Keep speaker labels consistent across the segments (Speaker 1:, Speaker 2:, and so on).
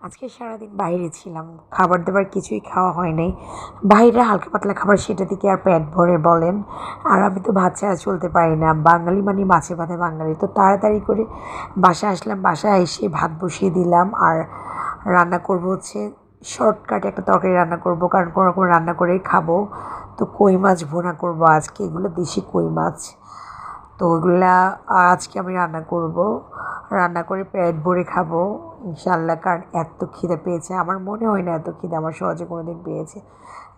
Speaker 1: আজকে সারাদিন বাইরে ছিলাম, খাবার দাবার কিছুই খাওয়া হয় নাই। বাইরে হালকা পাতলা খাবার সেটা থেকে আর পেট ভরে বলেন। আর আমি তো ভাত ছাড়া চলতে পারি না, বাঙালি মানে মাছে ভাতে বাঙালি। তো তাড়াতাড়ি করে বাসায় আসলাম, বাসায় এসে ভাত বসিয়ে দিলাম। আর রান্না করব হচ্ছে শর্টকাটে একটা তরকারি রান্না করব, কারণ কোনো রকম রান্না করেই খাব। তো কই মাছ ভোনা করব আজকে? এগুলো দেশি কই মাছ। তো ওগুলা আজকে আমি রান্না করব। রান্না করে পেট ভরে খাব ইনশাল্লাহ কারণ এত খিদে পেয়েছে। আমার মনে হয় না এত খিদে, আমার সহজে কোনো দিন পেয়েছে।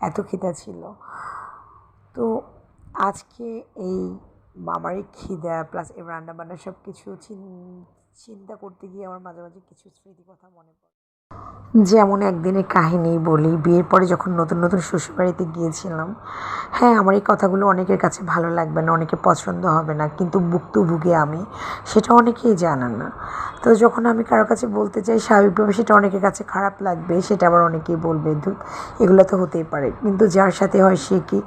Speaker 1: এত খিদা ছিল। তো আজকে এই আমার এই খিদা প্লাস এই রান্না বান্না সব কিছু চিন্তা করতে গিয়ে আমার মাঝে মাঝে কিছু স্মৃতি কথা মনে পড়ে। যেমন একদিনের কাহিনী বলি, বিয়ের পরে যখন নতুন নতুন শ্বশুরবাড়িতে গিয়েছিলাম হ্যাঁ আমার এই কথাগুলো অনেকের কাছে ভালো লাগবে না, অনেকে পছন্দ হবে না, কিন্তু ভুক্তভোগী আমি, সেটা অনেকেই জানে না। তো যখন আমি কারও কাছে বলতে চাই, স্বাভাবিকভাবে সেটা অনেকের কাছে খারাপ লাগবে, সেটা আবার অনেকেই বলবে ধুত এগুলো তো হতেই পারে। কিন্তু যার সাথে হয় সে কি,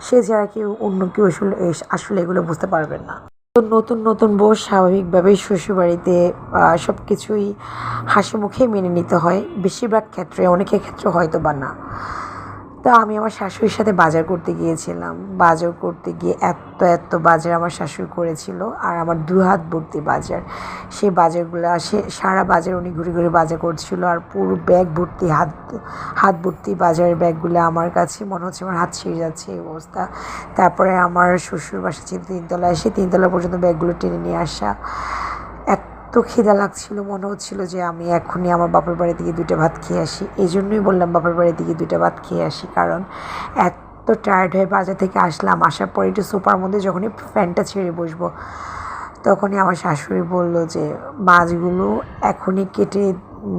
Speaker 1: সে যারা কেউ অন্য কেউ আসলে আসলে এগুলো বুঝতে পারবে না। তো নতুন নতুন বউ স্বাভাবিকভাবেই শ্বশুরবাড়িতে সব কিছুই হাসি মুখে মেনে নিতে হয়। বেশিরভাগ ক্ষেত্রে, অনেকের ক্ষেত্রে হয়তো বা না। তো আমি আমার শাশুড়ির সাথে বাজার করতে গিয়েছিলাম। বাজার করতে গিয়ে এত এত বাজার আমার শাশুড়ি করেছিল আর আমার দু হাত ভর্তি বাজার। সেই বাজারগুলো, সে সারা বাজার উনি ঘুরে ঘুরে বাজার করছিল আর পুরো ব্যাগ ভর্তি, হাত হাত ভর্তি বাজারের ব্যাগগুলো আমার কাছে, মনে হচ্ছে আমার হাত ছিঁড়ে যাচ্ছে এই অবস্থা। তারপরে আমার শ্বশুর বাসা ছিল তিনতলা এসে তিনতলা পর্যন্ত ব্যাগগুলো টেনে নিয়ে আসা। এত খিদা লাগছিল, মনে হচ্ছিল যে আমি এখনই আমার বাপের বাড়ি থেকে দুইটা ভাত খেয়ে আসি। এই জন্যই বললাম বাপের বাড়ি থেকে দুইটা ভাত খেয়ে আসি, কারণ এত টায়ার্ড হয়ে বাজার থেকে আসলাম, আসার পরে একটু সোফার মধ্যে যখনই ফ্যানটা ছেড়ে বসবো, তখনই আমার শাশুড়ি বলল যে, মাছগুলো এখনই কেটে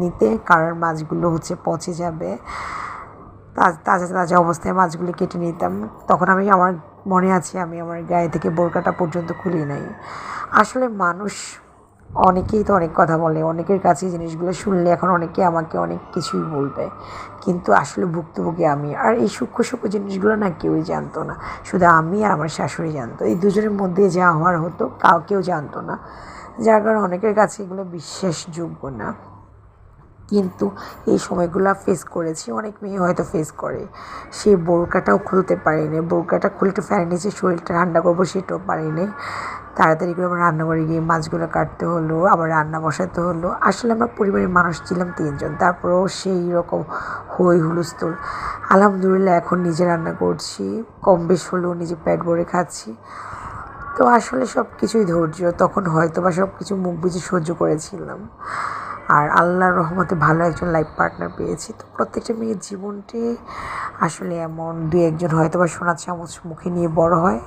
Speaker 1: নিতে, কারণ মাছগুলো হচ্ছে পচে যাবে। তাজা তাজা অবস্থায় মাছগুলি কেটে নিতাম। তখন আমি আমার মনে আছে, আমি আমার গায়ে থেকে বোরকাটা পর্যন্ত খুলি নাই। আসলে মানুষ অনেকেই তো অনেক কথা বলে, অনেকের কাছে জিনিসগুলো শুনলে এখন অনেকে আমাকে অনেক কিছুই বলবে। কিন্তু আসলে ভুক্তভোগী আমি, আর এই সূক্ষ্ম সূক্ষ্ম জিনিসগুলো না কেউই জানতো না। শুধু আমি আর আমার শাশুড়ি জানতো। এই দুজনের মধ্যে যা হওয়ার হতো, কাউকেও জানতো না। যার কারণে অনেকের কাছে এগুলো বিশ্বাসযোগ্য না। কিন্তু এই সময়গুলো ফেস করেছি। অনেক মেয়ে হয়তো ফেস করে। সে বোরকাটাও খুলতে পারিনি। বোরকাটা খুলে একটু ফ্যানের নিচে শরীরটা ঠান্ডা করব সেটাও পারিনি। তাড়াতাড়ি করে আমার রান্নাঘরে গিয়ে মাছগুলো কাটতে হলো, আবার রান্না বসাতে হলো। আসলে আমরা পরিবারের মানুষ ছিলাম তিনজন, তারপরেও সেই রকম হই হুলস্থুল। আলহামদুলিল্লাহ এখন নিজে রান্না করছি, কম বেশ হলেও নিজে প্যাট ভরে খাচ্ছি। তো আসলে সব কিছুই ধৈর্য, তখন হয়তো বা সব কিছু মুখ বুঝে সহ্য করেছিলাম। আর আল্লাহর রহমতে ভালো একজন লাইফ পার্টনার পেয়েছি। তো প্রত্যেকটা মেয়ের জীবনটি আসলে এমন দু একজন হয়তো বা সোনার চামচ মুখে নিয়ে বড় হয়।